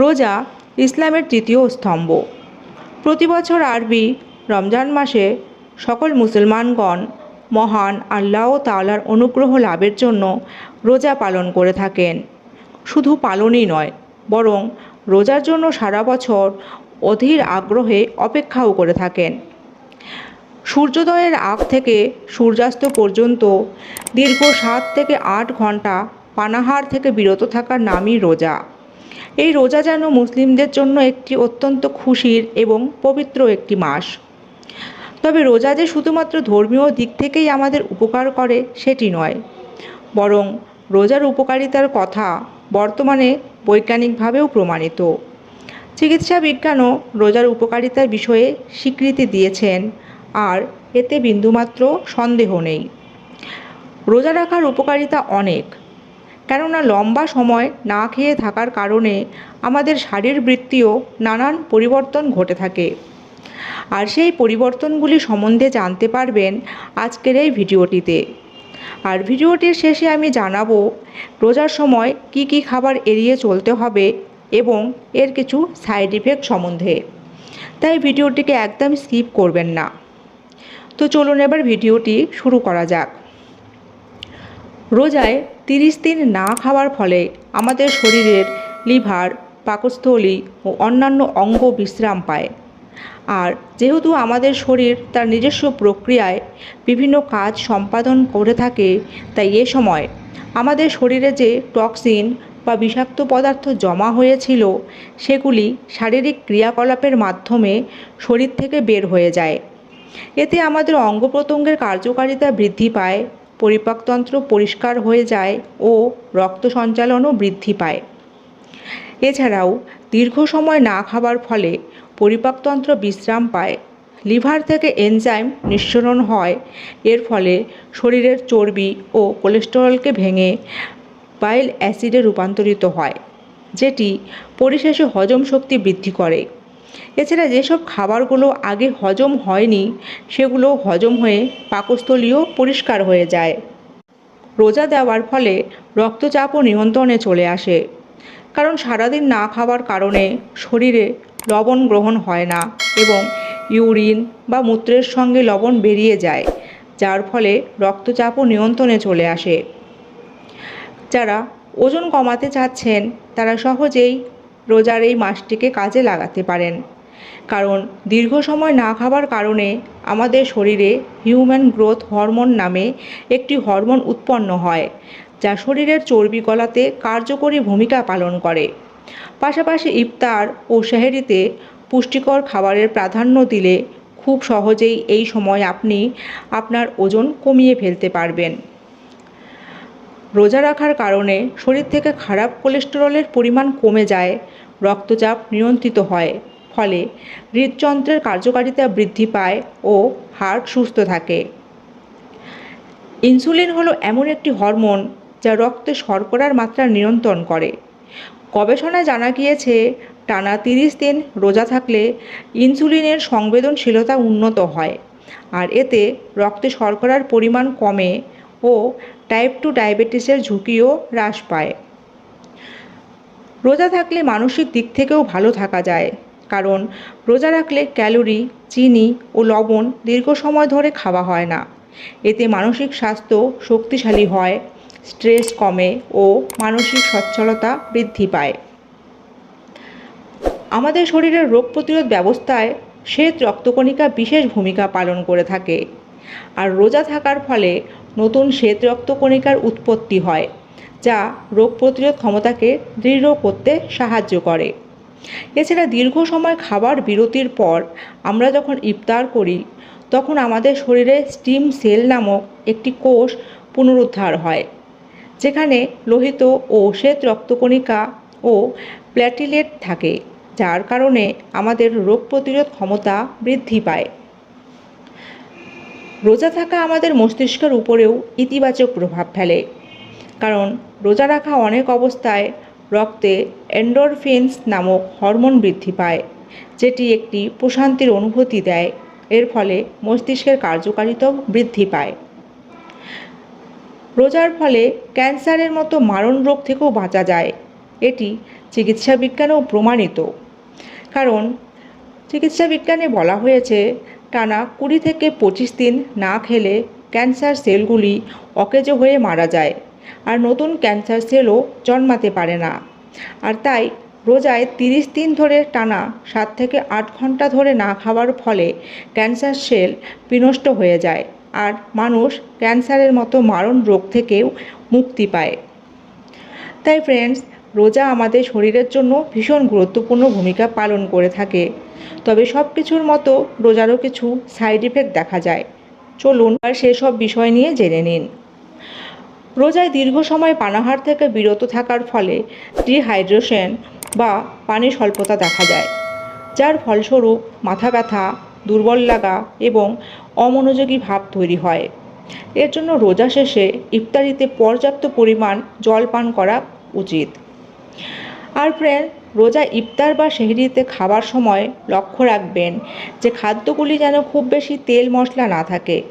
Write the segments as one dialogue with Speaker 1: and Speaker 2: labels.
Speaker 1: রোজা ইসলামের তৃতীয় স্তম্ভ। প্রতি বছর আরবি রমজান মাসে সকল মুসলমানগণ মহান আল্লাহ তাআলার অনুগ্রহ লাভের জন্য রোজা পালন করে থাকেন। শুধু পালনই নয়, বরং রোজার জন্য সারা বছর অধীর আগ্রহে অপেক্ষাও করে থাকেন। সূর্যোদয়ের আগ থেকে সূর্যাস্ত পর্যন্ত দীর্ঘ সাত থেকে আট ঘণ্টা পানাহার থেকে বিরত থাকার নামই রোজা। এই রোজা যেন মুসলিমদের জন্য একটি অত্যন্ত খুশির এবং পবিত্র একটি মাস। তবে রোজা যে শুধুমাত্র ধর্মীয় দিক থেকেই আমাদের উপকার করে, সেটি নয়। বরং রোজার উপকারিতার কথা বর্তমানে বৈজ্ঞানিকভাবেও প্রমাণিত। চিকিৎসা বিজ্ঞানও রোজার উপকারিতার বিষয়ে স্বীকৃতি দিয়েছেন, আর এতে বিন্দুমাত্র সন্দেহ নেই। রোজা রাখার উপকারিতা অনেক। কেননা লম্বা সময় না খেয়ে থাকার কারণে আমাদের শারীরবৃত্তীয় নানান পরিবর্তন ঘটে থাকে। আর সেই পরিবর্তনগুলি সম্বন্ধে জানতে পারবেন আজকের এই ভিডিওটিতে। আর ভিডিওটির শেষে আমি জানাব, রোজার সময় কি কি খাবার এড়িয়ে চলতে হবে এবং এর কিছু সাইড ইফেক্ট সম্বন্ধে। তাই ভিডিওটিকে একদম স্কিপ করবেন না। তো চলুন এবার ভিডিওটি শুরু করা যাক। রোজায় তিরিশ দিন না খাওয়ার ফলে আমাদের শরীরের লিভার, পাকস্থলী ও অন্যান্য অঙ্গ বিশ্রাম পায়। আর যেহেতু আমাদের শরীর তার নিজস্ব প্রক্রিয়ায় বিভিন্ন কাজ সম্পাদন করে থাকে, তাই এ সময় আমাদের শরীরে যে টক্সিন বা বিষাক্ত পদার্থ জমা হয়েছিল, সেগুলি শারীরিক ক্রিয়াকলাপের মাধ্যমে শরীর থেকে বের হয়ে যায়। এতে আমাদের অঙ্গ প্রত্যঙ্গের কার্যকারিতা বৃদ্ধি পায় পরিপাকতন্ত্র পরিষ্কার হয়ে যায় ও রক্ত সঞ্চালনও বৃদ্ধি পায়। এছাড়াও দীর্ঘ সময় না খাবার ফলে পরিপাকতন্ত্র বিশ্রাম পায়। লিভার থেকে এনজাইম নিঃসরণ হয়। এর ফলে শরীরের চর্বি ও কোলেস্টেরলকে ভেঙে বাইল অ্যাসিডে রূপান্তরিত হয়, যেটি পরিশেষে হজম শক্তি বৃদ্ধি করে। এছাড়া যেসব খাবারগুলো আগে হজম হয়নি, সেগুলো হজম হয়ে পাকস্থলীও পরিষ্কার হয়ে যায়। রোজা দেওয়ার ফলে রক্তচাপও নিয়ন্ত্রণে চলে আসে। কারণ সারাদিন না খাওয়ার কারণে শরীরে লবণ গ্রহণ হয় না এবং ইউরিন বা মূত্রের সঙ্গে লবণ বেরিয়ে যায়, যার ফলে রক্তচাপও নিয়ন্ত্রণে চলে আসে। যারা ওজন কমাতে চাচ্ছেন, তারা সহজেই রোজার এই মাসটিকে কাজে লাগাতে পারেন। কারণ দীর্ঘ সময় না খাবার কারণে আমাদের শরীরে হিউম্যান গ্রোথ হরমোন নামে একটি হরমোন উৎপন্ন হয়, যা শরীরের চর্বি গলাতে কার্যকরী ভূমিকা পালন করে। পাশাপাশি ইফতার ও সেহেরিতে পুষ্টিকর খাবারের প্রাধান্য দিলে খুব সহজেই এই সময় আপনি আপনার ওজন কমিয়ে ফেলতে পারবেন। রোজা রাখার কারণে শরীর থেকে খারাপ কোলেস্টেরলের পরিমাণ কমে যায়, রক্তচাপ নিয়ন্ত্রিত হয়, ফলে হৃদযন্ত্রের কার্যকারিতা বৃদ্ধি পায় ও হার্ট সুস্থ থাকে। ইনসুলিন হলো এমন একটি হরমোন যা রক্তে শর্করার মাত্রা নিয়ন্ত্রণ করে। গবেষণায় জানা গিয়েছে, টানা তিরিশ দিন রোজা থাকলে ইনসুলিনের সংবেদনশীলতা উন্নত হয়, আর এতে রক্তে শর্করার পরিমাণ কমে ও টাইপ টু ডায়াবেটিসের ঝুঁকিও হ্রাস পায়। রোজা থাকলে মানসিক দিক থেকেও ভালো থাকা যায়, কারণ রোজা রাখলে ক্যালোরি, চিনি ও লবণ দীর্ঘ সময় ধরে খাওয়া হয় না। এতে মানসিক স্বাস্থ্য শক্তিশালী হয় স্ট্রেস কমে ও মানসিক সচ্ছলতা বৃদ্ধি পায়। আমাদের শরীরের রোগ প্রতিরোধ ব্যবস্থায় শ্বেত রক্তকণিকা বিশেষ ভূমিকা পালন করে থাকে। আর রোজা থাকার ফলে নতুন শ্বেত রক্তকণিকার উৎপত্তি হয়, যা রোগ প্রতিরোধ ক্ষমতাকে দৃঢ় করতে সাহায্য করে। এছাড়া দীর্ঘ সময় খাবার বিরতির পর আমরা যখন ইফতার করি, তখন আমাদের শরীরে স্টিম সেল নামক একটি কোষ পুনরুদ্ধার হয়, যেখানে লোহিত ও শ্বেত রক্তকণিকা ও প্ল্যাটিলেট থাকে, যার কারণে আমাদের রোগ প্রতিরোধ ক্ষমতা বৃদ্ধি পায়। রোজা থাকা আমাদের মস্তিষ্কের উপরেও ইতিবাচক প্রভাব ফেলে। কারণ, রোজা রাখা অনেক অবস্থায় রক্তে এন্ডোরফিনস নামক হরমোন বৃদ্ধি পায়, যেটি একটি প্রশান্তির অনুভূতি দেয়। এর ফলে মস্তিষ্কের কার্যকারিতাও বৃদ্ধি পায়। রোজার ফলে ক্যান্সারের মতো মারণ রোগ থেকেও বাঁচা যায়। এটি চিকিৎসা বিজ্ঞানেও প্রমাণিত। কারণ চিকিৎসা বিজ্ঞানে বলা হয়েছে টানা কুড়ি থেকে পঁচিশ দিন না খেলে ক্যান্সার সেলগুলি অকেজো হয়ে মারা যায় আর নতুন ক্যান্সার সেলও জন্মাতে পারে না। আর তাই রোজায় তিরিশ দিন ধরে টানা সাত থেকে আট ঘণ্টা ধরে না খাওয়ার ফলে ক্যান্সার সেল বিনষ্ট হয়ে যায় আর মানুষ ক্যান্সারের মতো মারণ রোগ থেকেও মুক্তি পায়। তাই ফ্রেন্ডস রোজা আমাদের শরীরের জন্য ভীষণ গুরুত্বপূর্ণ ভূমিকা পালন করে থাকে। তবে সব কিছুর মতো রোজারও কিছু সাইড ইফেক্ট দেখা যায়। চলুন আর সেসব বিষয় নিয়ে জেনে নিন। রোজায় দীর্ঘ সময় পানাহার থেকে বিরত থাকার ফলে ডিহাইড্রেশন বা পানি স্বল্পতা দেখা যায়, যার ফলস্বরূপ মাথা ব্যথা, দুর্বল লাগা এবং অমনোযোগী ভাব তৈরি হয়। এর জন্য রোজা শেষে ইফতারিতে পর্যাপ্ত পরিমাণ জল পান করা উচিত। আর ফ্রেন্ড রোজা ইফতার বা সেহরিতে খাবার সময় লক্ষ্য রাখবেন যে খাদ্যগুলি যেন খুব বেশি তেল মশলা না থাকে।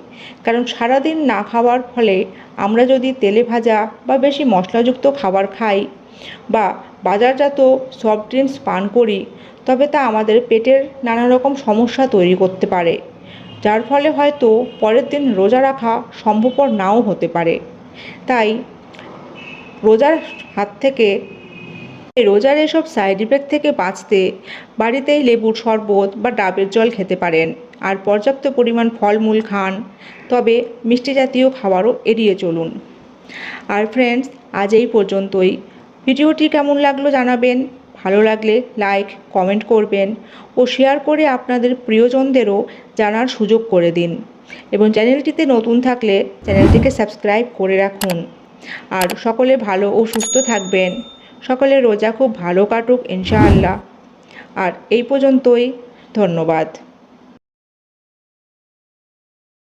Speaker 1: কারণ সারাদিন না খাওয়ার ফলে আমরা যদি তেলে ভাজা বা বেশি মশলাযুক্ত খাবার খাই বা বাজারজাত সফট ড্রিঙ্কস পান করি, তবে তা আমাদের পেটের নানা রকম সমস্যা তৈরি করতে পারে। যার ফলে হয়তো পরের দিন রোজা রাখা সম্ভবপর নাও হতে পারে। তাই রোজার হাত থেকে রোজার এসব সাইড ইফেক্ট থেকে বাঁচতে বাড়িতেই লেবুর শরবত বা ডাবের জল খেতে পারেন। আর পর্যাপ্ত পরিমাণ ফলমূল খান, তবে মিষ্টি জাতীয় খাবারও এড়িয়ে চলুন। আর ফ্রেন্ডস আজ এই পর্যন্তই। ভিডিওটি কেমন লাগল জানাবেন। ভালো লাগলে লাইক কমেন্ট করবেন ও শেয়ার করে আপনাদের প্রিয়জনদেরও জানার সুযোগ করে দিন। এবং চ্যানেলটিতে নতুন থাকলে চ্যানেলটিকে সাবস্ক্রাইব করে রাখুন। আর সকলে ভালো ও সুস্থ থাকবেন। সকলে রোজা খুব ভালো কাটুক ইনশাআল্লাহ। আর এই পর্যন্তই ধন্যবাদ।